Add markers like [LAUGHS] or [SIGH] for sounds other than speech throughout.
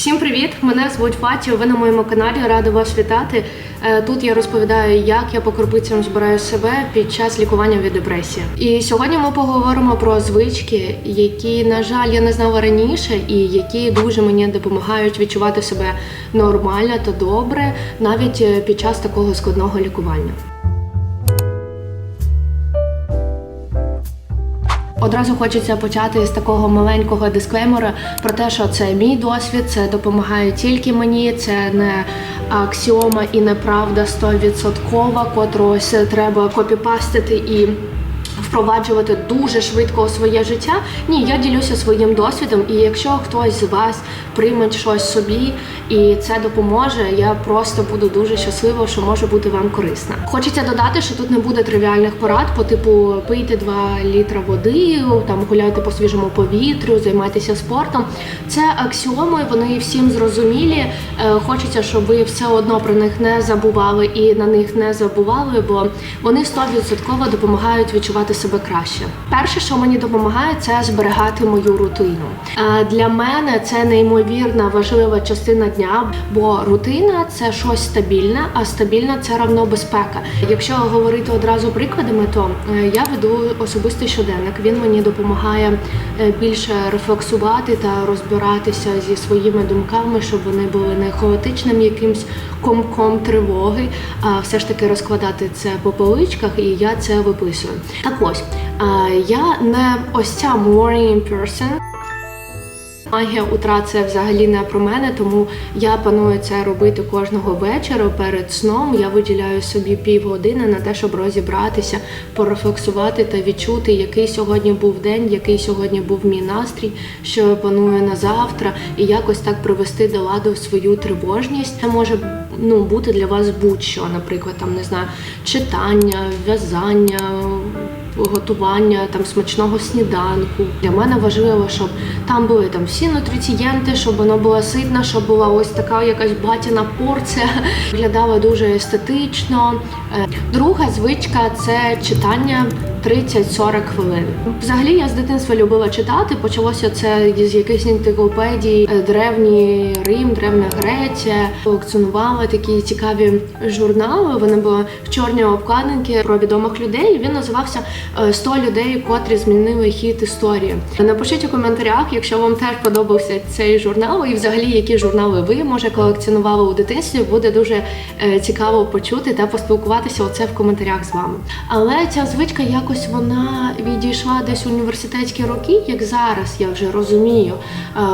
Всім привіт! Мене звуть Фаті. Ви на моєму каналі. Рада вас вітати. Е, Тут я розповідаю, як я по крупицям збираю себе під час лікування від депресії. І сьогодні ми поговоримо про звички, які, на жаль, я не знала раніше, і які дуже мені допомагають відчувати себе нормально та добре, навіть е, під час такого складного лікування. Одразу хочеться почати з такого маленького дисклеймера про те, що це мій досвід, це допомагає тільки мені, це не аксіома і неправда стовідсоткова, котрогось треба копіпастити і впроваджувати дуже швидко у своє життя. Ні, я ділюся своїм досвідом, і якщо хтось з вас прийме щось собі і це допоможе, я просто буду дуже щаслива, що може бути вам корисна. Хочеться додати, що тут не буде тривіальних порад по типу пийте 2 літра води, там гуляйте по свіжому повітрю, займайтеся спортом. Це аксіоми, вони всім зрозумілі. Е, Хочеться, щоб ви все одно про них не забували і на них не забували, бо вони 100% допомагають відчувати себе краще. Перше, що мені допомагає, це зберігати мою рутину. Е, Для мене це неймовірна важлива частина дня, бо рутина це щось стабільне, а стабільна це равно безпека. Якщо говорити одразу прикладами, то е, я веду особистий щоденник. Він мені допомагає е, більше рефлексувати та розбиратися зі своїми думками, щоб вони були не хаотичним якимсь комком тривоги, а все ж таки розкладати це по поличках, і я це виписую. Так ось е, я не ось ця morning person, Магія утра це взагалі не про мене, тому я планую це робити кожного вечора перед сном. Я виділяю собі півгодини на те, щоб розібратися, порефлексувати та відчути, який сьогодні був день, який сьогодні був мій настрій, що я планую на завтра, і якось так привести до ладу свою тривожність. Це може ну бути для вас будь-що, наприклад, там не знаю, читання, в'язання готування там смачного сніданку. Для мене важливо, щоб там були там всі нутрицієнти, щоб воно було ситно, щоб була ось така якась батіна порція, виглядала дуже естетично. Е, Друга звичка це читання 30-40 хвилин. Взагалі я з дитинства любила читати. Почалося це з якихось енциклопедій, е, древній Рим, древня Греція. Колекціонувала такі цікаві журнали. Вони були в чорній обкладинки про відомих людей. Він називався е, «100 людей, котрі змінили хід історії. Напишіть у коментарях, якщо вам теж подобався цей журнал, і взагалі які журнали ви може колекціонували у дитинстві. Буде дуже е, цікаво почути та поспілкуватися оце в коментарях з вами. Але ця звичка якось вона відійшла десь університетські роки, як зараз я вже розумію.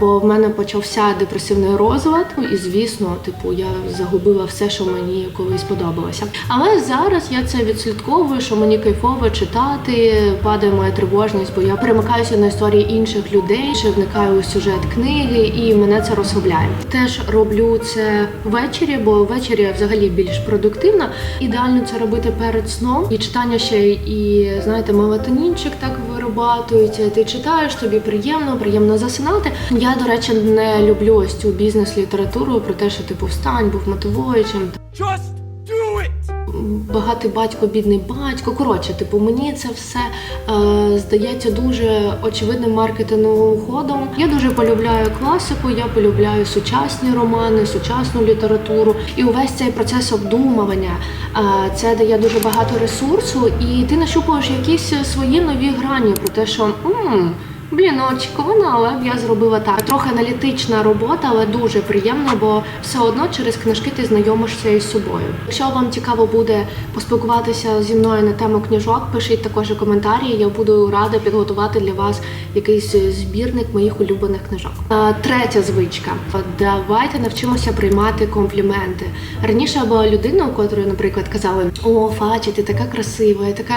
Бо в мене почався депресивний розлад, і звісно, типу, я загубила все, що мені колись подобалося. Але зараз я це відслідковую, що мені кайфово читати, падає моя тривожність, бо я перемикаюся на історії інших людей, ще вникаю у сюжет книги, і мене це розслабляє. Теж роблю це ввечері, бо ввечері я взагалі більш продуктивна. Ідеально це робити перед сном. І читання ще і знаєте, мелатонінчик так вирабатується. Ти читаєш, тобі приємно, приємно засинати. Я, до речі, не люблю ось цю бізнес-літературу про те, що типу встань, був мотивуючим. Just! Багатий батько, бідний батько. Коротше, типу, мені це все е, здається дуже очевидним маркетинговим ходом. Я дуже полюбляю класику, я полюбляю сучасні романи, сучасну літературу. І увесь цей процес обдумування е, це дає дуже багато ресурсу, і ти нащупуєш якісь свої нові грані про те, що. м Блін, ну очікувано, але я зробила так. Трохи аналітична робота, але дуже приємно, бо все одно через книжки ти знайомишся із собою. Якщо вам цікаво буде поспілкуватися зі мною на тему книжок, пишіть також коментарі. Я буду рада підготувати для вас якийсь збірник моїх улюблених книжок. Е, Третя звичка: давайте навчимося приймати компліменти. Раніше була людина, у котрої, наприклад, казали: О, Фаті, ти така красива, я така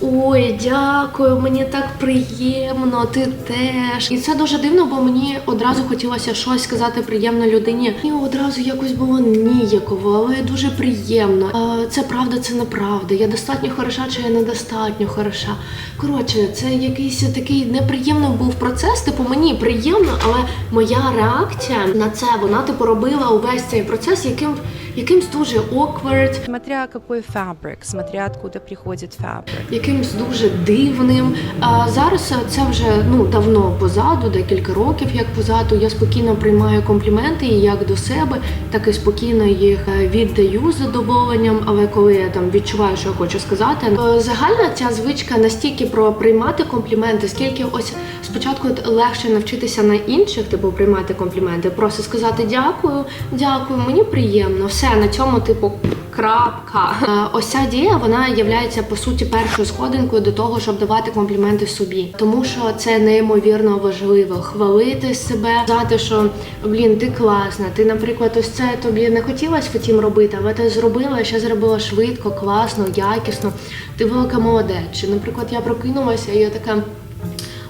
ой, дякую, мені так приємно, ти теж. І це дуже дивно, бо мені одразу хотілося щось сказати приємно людині. І одразу якось було ніяково, але дуже приємно. Це правда, це неправда. Я достатньо хороша, чи я недостатньо хороша. Коротше, це якийсь такий неприємний був процес. Типу, мені приємно, але моя реакція на це вона типу робила увесь цей процес, яким якимсь дуже awkward, Смотря какой фабрик, смотря откуда приходит фабрик. якимсь дуже дивним. А зараз це вже ну ну давно позаду, декілька років як позаду. Я спокійно приймаю компліменти і як до себе, так і спокійно їх е, віддаю з задоволенням. Але коли я там відчуваю, що я хочу сказати, е, загальна ця звичка настільки про приймати компліменти, скільки ось спочатку легше навчитися на інших, типу приймати компліменти, просто сказати дякую, дякую, мені приємно. Все на цьому, типу. Крапка. Е, Ось ця дія вона є по суті першою сходинкою до того, щоб давати компліменти собі, тому що це неймовірно важливо хвалити себе, сказати, що блін, ти класна. Ти, наприклад, ось це тобі не хотілося втім робити, але ти зробила, ще зробила швидко, класно, якісно. Ти велика молодець. Чи, наприклад, я прокинулася, і я така.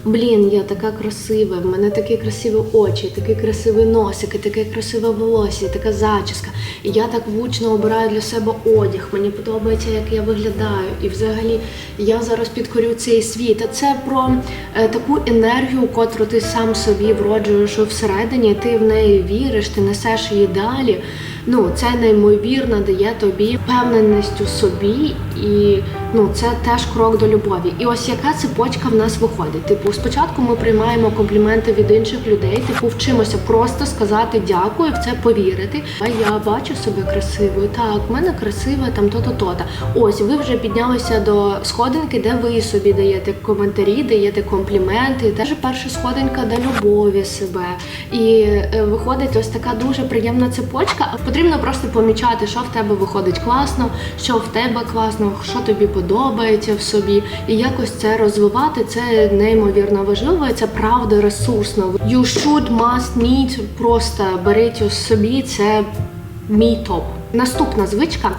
Блін, я така красива, в мене такі красиві очі, такий красивий носик, і таке красиве волосся, і така зачіска. І я так влучно обираю для себе одяг. Мені подобається, як я виглядаю. І взагалі я зараз підкорю цей світ. А це про е, таку енергію, котру ти сам собі вроджуєш всередині, ти в неї віриш, ти несеш її далі. Ну, це неймовірно дає тобі впевненість у собі, і ну це теж крок до любові. І ось яка цепочка в нас виходить. Типу, спочатку ми приймаємо компліменти від інших людей, типу, вчимося просто сказати дякую, в це повірити. А я бачу себе красивою. Так, в мене красива там то-то, то-то. Ось ви вже піднялися до сходинки, де ви собі даєте коментарі, даєте компліменти. Теж перша сходинка до любові себе. І е, виходить ось така дуже приємна цепочка. Потрібно просто помічати, що в тебе виходить класно, що в тебе класно, що тобі подобається в собі, і якось це розвивати. Це неймовірно важливо. Це правда ресурсно. You should, must, need. Просто беріть у собі. Це мій топ. Наступна звичка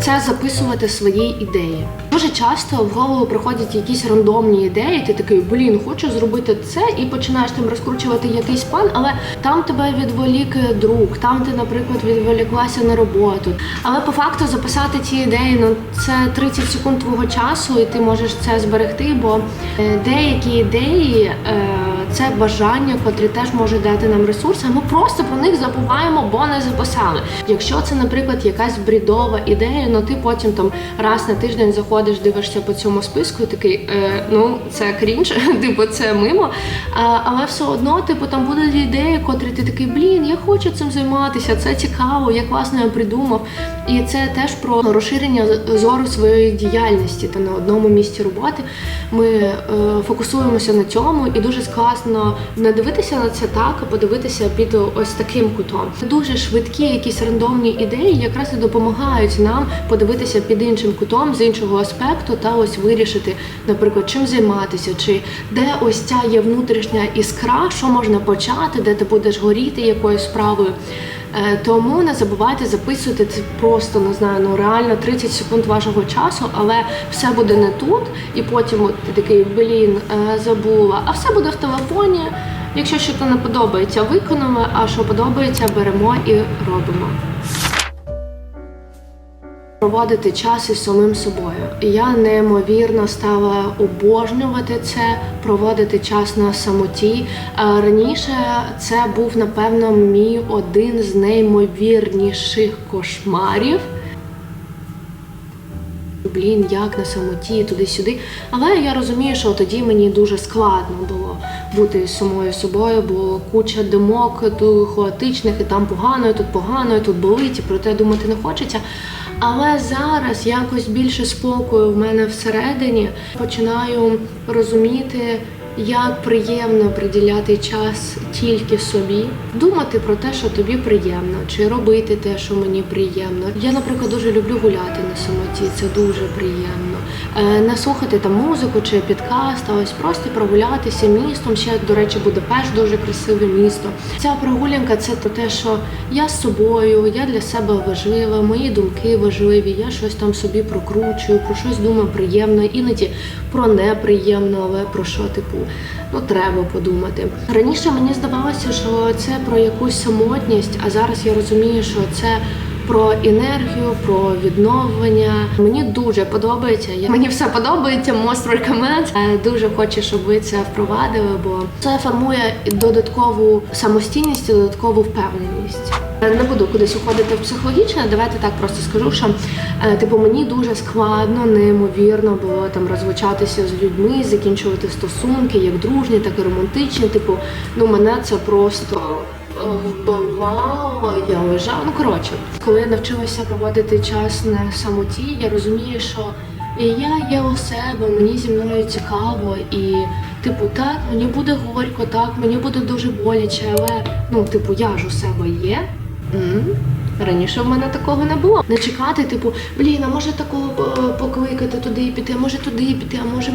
це записувати свої ідеї. Дуже часто в голову приходять якісь рандомні ідеї. Ти такий, блін, хочу зробити це, і починаєш там розкручувати якийсь план, але там тебе відволік друг, там ти, наприклад, відволіклася на роботу. Але по факту записати ці ідеї ну це 30 секунд твого часу, і ти можеш це зберегти, бо е, деякі ідеї. е, це бажання, котрі теж можуть дати нам ресурси. Ми просто про них забуваємо, бо не записали. Якщо це, наприклад, якась брідова ідея, ну ти потім там раз на тиждень заходиш, дивишся по цьому списку, і такий е, ну це крінж, [LAUGHS] типу це мимо. А, але все одно, типу, там будуть ідеї, котрі ти такий, блін, я хочу цим займатися, це цікаво, я класно я придумав. І це теж про розширення зору своєї діяльності. Та на одному місці роботи ми е, фокусуємося на цьому, і дуже класно не дивитися на це так, а подивитися під ось таким кутом. Дуже швидкі якісь рандомні ідеї якраз і допомагають нам подивитися під іншим кутом з іншого аспекту та ось вирішити, наприклад, чим займатися, чи де ось ця є внутрішня іскра, що можна почати, де ти будеш горіти якоюсь справою. Е, Тому не забувайте записувати це просто не знаю, ну реально 30 секунд вашого часу, але все буде не тут, і потім от ти такий блін, е, забула. А все буде в телефоні. Якщо щось не подобається, виконуємо, а що подобається, беремо і робимо. Проводити час із самим собою. Я неймовірно стала обожнювати це, проводити час на самоті. Раніше це був напевно мій один з неймовірніших кошмарів. Блін, як на самоті, туди-сюди. Але я розумію, що тоді мені дуже складно було бути самою собою, бо куча думок тут хаотичних, і там погано, і тут погано, і тут болить, і про те думати не хочеться. Але зараз якось більше спокою в мене всередині починаю розуміти, як приємно приділяти час тільки собі, думати про те, що тобі приємно, чи робити те, що мені приємно. Я, наприклад, дуже люблю гуляти на самоті, це дуже приємно. Е, Не слухати там музику чи підкаст, а ось просто прогулятися містом. Ще, до речі, Будапешт дуже красиве місто. Ця прогулянка це про те, що я з собою, я для себе важлива, мої думки важливі, я щось там собі прокручую, про щось думаю приємно, іноді про неприємно, але про що типу ну треба подумати. Раніше мені здавалося, що це про якусь самотність, а зараз я розумію, що це. Про енергію, про відновлення. Мені дуже подобається. Я- Мені все подобається. Most recommend. Е, Дуже хочу, щоб ви це впровадили, бо це формує додаткову самостійність додаткову впевненість. Е, Не буду кудись уходити в психологічне, давайте так просто скажу, що е, типу мені дуже складно, неймовірно було там розлучатися з людьми, закінчувати стосунки, як дружні, так і романтичні. Типу, ну мене це просто вбивало, я лежала. Ну коротше, коли я навчилася проводити час на самоті, я розумію, що і я є у себе, мені зі мною цікаво, і типу, так, мені буде горько, так, мені буде дуже боляче, але ну, типу, я ж у себе є. М. Раніше в мене такого не було. Не чекати, типу, блін, а може такого е, покликати туди і піти, а може туди і піти, а може.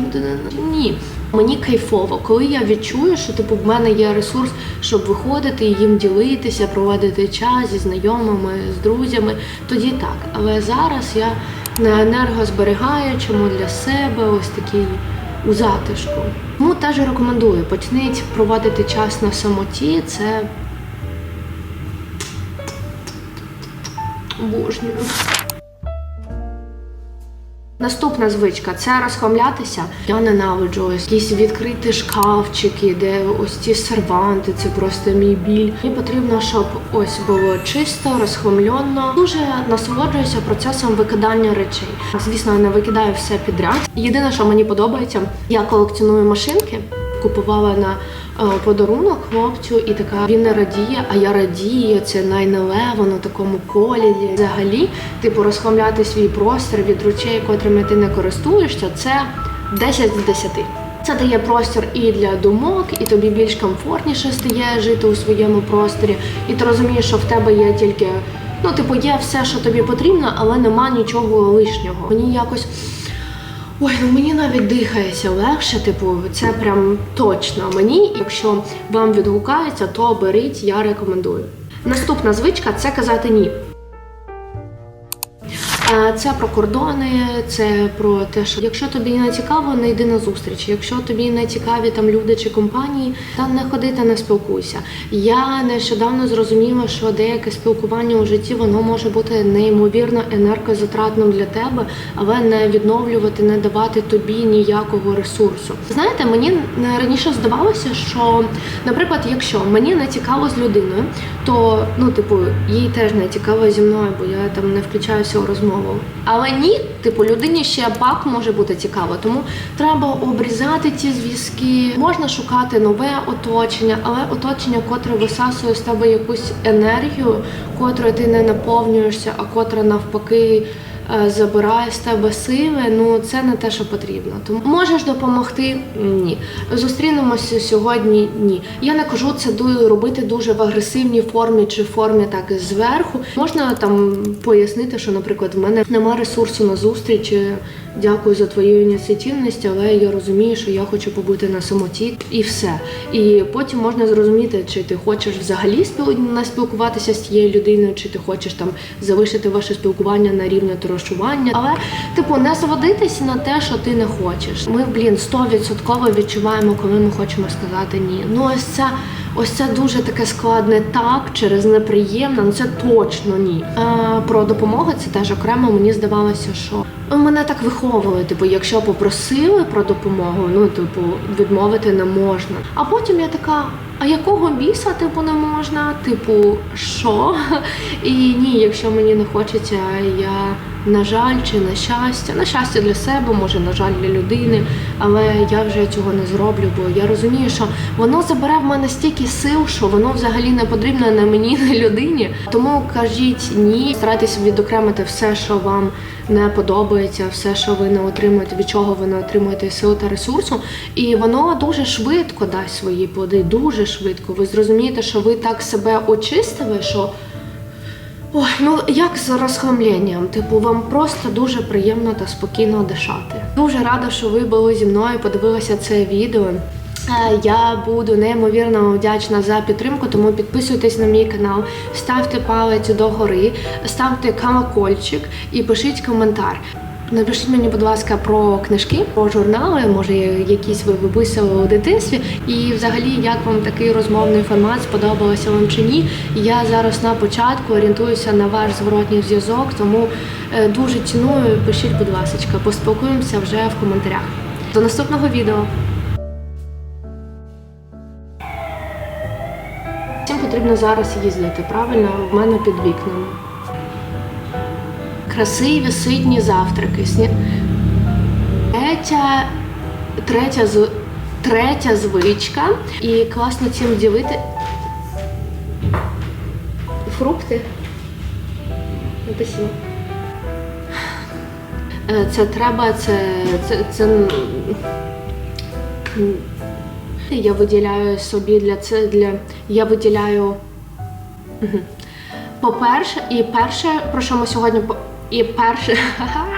Ні. Мені кайфово, коли я відчую, що типу в мене є ресурс, щоб виходити і їм ділитися, проводити час зі знайомими, з друзями, тоді так. Але зараз я на енергозберігаючому для себе ось такий у затишку. Тому теж рекомендую почніть проводити час на самоті. Це обожнюю. Наступна звичка це розхламлятися. Я ненавиджу якісь відкриті шкафчики, де ось ці серванти, це просто мій біль. Мені потрібно, щоб ось було чисто, розхламльонно. Дуже насолоджуюся процесом викидання речей. Звісно, я не викидаю все підряд. Єдине, що мені подобається, я колекціоную машинки. Купувала на е, подарунок хлопцю, і така він не радіє, а я радію. Це найнелево на такому кольорі. Взагалі, типу, розхламляти свій простір від речей, котрими ти не користуєшся, це 10 з 10. Це дає простір і для думок, і тобі більш комфортніше стає жити у своєму просторі. І ти розумієш, що в тебе є тільки ну, типу, є все, що тобі потрібно, але нема нічого лишнього. Мені якось. Ой, ну мені навіть дихається легше, типу, це прям точно мені. Якщо вам відгукається, то беріть, я рекомендую. Наступна звичка це казати ні. Це про кордони, це про те, що якщо тобі не цікаво, не йди на зустріч. Якщо тобі не цікаві там люди чи компанії, та не ходи та не спілкуйся. Я нещодавно зрозуміла, що деяке спілкування у житті воно може бути неймовірно енергозатратним для тебе, але не відновлювати, не давати тобі ніякого ресурсу. Знаєте, мені раніше здавалося, що, наприклад, якщо мені не цікаво з людиною, то ну, типу, їй теж не цікаво зі мною, бо я там не включаюся у розмову. Але ні, типу, людині ще пак може бути цікаво, тому треба обрізати ті зв'язки. Можна шукати нове оточення, але оточення, котре висасує з тебе якусь енергію, котрою ти не наповнюєшся, а котре навпаки. Е, Забирає з тебе сили, ну це не те, що потрібно. Тому можеш допомогти? Ні. Зустрінемося сьогодні? Ні. Я не кажу це робити дуже в агресивній формі чи формі так зверху. Можна там пояснити, що, наприклад, в мене немає ресурсу на зустріч. Дякую за твою ініціативність, але я розумію, що я хочу побути на самоті і все. І потім можна зрозуміти, чи ти хочеш взагалі спіл... спілкуватися з цією людиною, чи ти хочеш там залишити ваше спілкування на рівні трошування. Але, типу, не зводитись на те, що ти не хочеш. Ми, блін, 100% відчуваємо, коли ми хочемо сказати ні. Ну ось це. Ось це дуже таке складне так через неприємне, ну це точно ні. А, про допомогу це теж окремо. Мені здавалося, що мене так виховували. Типу, якщо попросили про допомогу, ну типу відмовити не можна. А потім я така. А якого біса, типу, не можна? Типу, що? І ні, якщо мені не хочеться, я на жаль чи на щастя, на щастя для себе, може, на жаль, для людини, але я вже цього не зроблю, бо я розумію, що воно забере в мене стільки сил, що воно взагалі не потрібно не мені, [LAUGHS] не людині. Тому кажіть ні, старайтеся відокремити все, що вам не подобається, все, що ви не отримуєте, від чого ви не отримуєте сил та ресурсу. І воно дуже швидко дасть свої плоди, дуже швидко. Ви зрозумієте, що ви так себе очистили, що. Ой, ну як з розхламленням? Типу, вам просто дуже приємно та спокійно дишати. Дуже рада, що ви були зі мною, подивилися це відео. Е, Я буду неймовірно вдячна за підтримку, тому підписуйтесь на мій канал, ставте палець догори, ставте колокольчик і пишіть коментар. Напишіть мені, будь ласка, про книжки, про журнали, може якісь ви виписували у дитинстві. І взагалі, як вам такий розмовний формат, сподобалося вам чи ні. Я зараз на початку орієнтуюся на ваш зворотній зв'язок, тому е, дуже ціную. Пишіть, будь ласка, поспілкуємося вже в коментарях. До наступного відео. Потрібно зараз їздити, правильно? В мене під вікнами. Красиві ситні завтраки. Третя, третя, третя звичка. І класно цим ділити. Фрукти. Написано. Е, Це треба, це. це, це... м, Я виділяю собі для це для. Я виділяю. По-перше, і перше, про що ми сьогодні і перше. [LAUGHS]